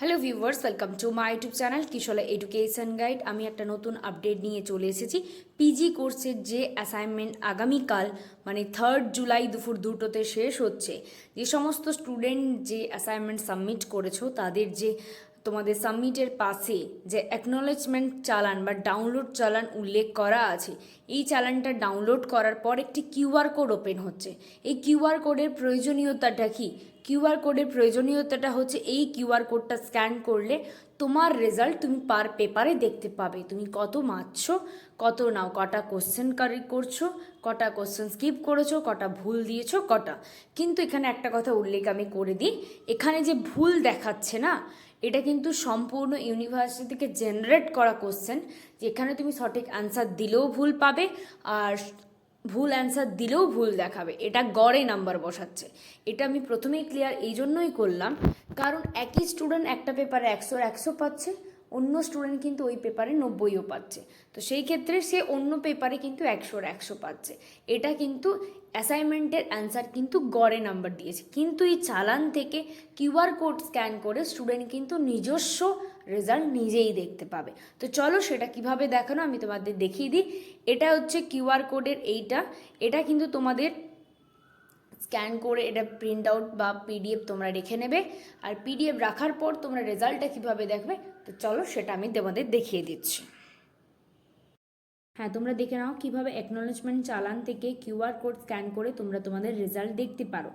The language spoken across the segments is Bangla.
Hello viewers welcome to my YouTube channel Kishola education guide আমি একটা নতুন আপডেট নিয়ে চলে এসেছি। পিজি কোর্সের যে অ্যাসাইনমেন্ট আগামীকাল মানে থার্ড জুলাই দুপুর দুটোতে শেষ হচ্ছে। যে সমস্ত স্টুডেন্ট যে অ্যাসাইনমেন্ট সাবমিট করেছ, তাদের যে তোমাদের সাবমিটের পাশে যে অ্যাকনোলেজমেন্ট চালান বা ডাউনলোড চালান উল্লেখ করা আছে, এই চালানটা ডাউনলোড করার পর একটি কিউআর কোড ওপেন হচ্ছে। এই কিউআর কোডের প্রয়োজনীয়তাটা কি? কিউআর কোডের প্রয়োজনীয়তাটা হচ্ছে এই কিউআর কোডটা স্ক্যান করলে তোমার রেজাল্ট তুমি পার পেপারে দেখতে পাবে। তুমি কত মারছো, কত নাও, কটা কোশ্চেন কারি করছ, কটা কোশ্চেন স্কিপ করেছ, কটা ভুল দিয়েছ, কটা? কিন্তু এখানে একটা কথা উল্লেখ আমি করে দিই। এখানে যে ভুল দেখাচ্ছে না এটা কিন্তু সম্পূর্ণ ইউনিভার্সিটি থেকে জেনারেট করা কোশ্চেন, যেখানে তুমি সঠিক অ্যান্সার দিলেও ভুল পাবে আর ভুল অ্যান্সার দিলেও ভুল দেখাবে। এটা গড়ে নাম্বার বসাচ্ছে। এটা আমি প্রথমেই ক্লিয়ার এই জন্যই করলাম, কারণ একই স্টুডেন্ট একটা পেপারে একশোর একশো পাচ্ছে অন্য স্টুডেন্ট কিন্তু ওই পেপারে নব্বইও পাচ্ছে। তো সেই ক্ষেত্রে সে অন্য পেপারে কিন্তু একশোর একশো পাচ্ছে। এটা কিন্তু অ্যাসাইনমেন্টের অ্যান্সার কিন্তু গড়ে নাম্বার দিয়েছে। কিন্তু এই চালান থেকে কিউআর কোড স্ক্যান করে স্টুডেন্ট কিন্তু নিজস্ব রেজাল্ট নিজেই দেখতে পাবে। তো চলো সেটা কীভাবে দেখানো আমি তোমাদের দেখিয়ে দিই। এটা হচ্ছে কিউআর কোডের এইটা। এটা কিন্তু তোমাদের স্ক্যান করে এটা প্রিন্ট আউট বা পিডিএফ তোমরা রেখে নেবে। আর পিডিএফ রাখার পর তোমরা রেজাল্টটা কীভাবে দেখবে, তো চলো সেটা আমি তোমাদের দেখিয়ে দিচ্ছি। হ্যাঁ তোমরা দেখে নাও কীভাবে অ্যাকনোলেজমেন্ট চালান থেকে কিউআর কোড স্ক্যান করে তোমরা তোমাদের রেজাল্ট দেখতে পারো।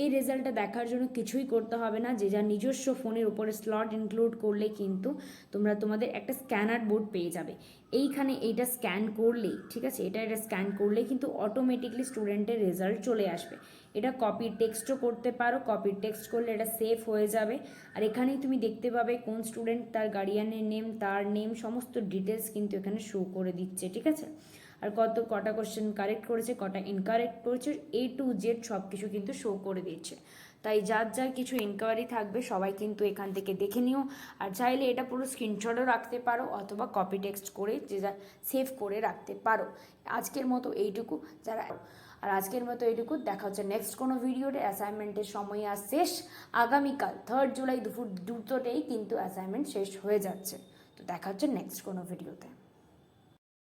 এই রেজাল্টটা দেখার জন্য কিছুই করতে হবে না, যে যার নিজস্ব ফোনের উপরে স্লট ইনক্লুড করলে কিন্তু তোমরা তোমাদের একটা স্ক্যানার বোর্ড পেয়ে যাবে। এইখানে এইটা স্ক্যান করলেই, ঠিক আছে? এটা এটা স্ক্যান করলেই কিন্তু অটোমেটিকলি স্টুডেন্টের রেজাল্ট চলে আসবে। এটা কপি টেক্সটও করতে পারো কপি টেক্সট করলে এটা সেফ হয়ে যাবে। আর এখানেই তুমি দেখতে পাবে কোন স্টুডেন্ট তার গার্ডিয়ানের নেম তার নেম সমস্ত ডিটেলস কিন্তু এখানে শো করে দিচ্ছে, ঠিক আছে? আর কত, কটা কোশ্চেন কারেক্ট করেছে, কটা ইনকারেক্ট করেছে এ টু জেড সব কিছু কিন্তু শো করে দিচ্ছে তাই যার যার কিছু ইনকোয়ারি থাকবে, সবাই কিন্তু এখান থেকে দেখে নিও। আর চাইলে এটা পুরো স্ক্রিনশটও রাখতে পারো, অথবা কপি টেক্সট করে যে যা সেভ করে রাখতে পারো। আজকের মতো এইটুকু, যারা, আর আজকের মতো এইটুকু, দেখা হচ্ছে নেক্সট কোনো ভিডিওতে অ্যাসাইনমেন্টের সময় আর শেষ। আগামীকাল থার্ড জুলাই দুপুর দুটোতেই কিন্তু অ্যাসাইনমেন্ট শেষ হয়ে যাচ্ছে। তো দেখা হচ্ছে নেক্সট কোনো ভিডিওতে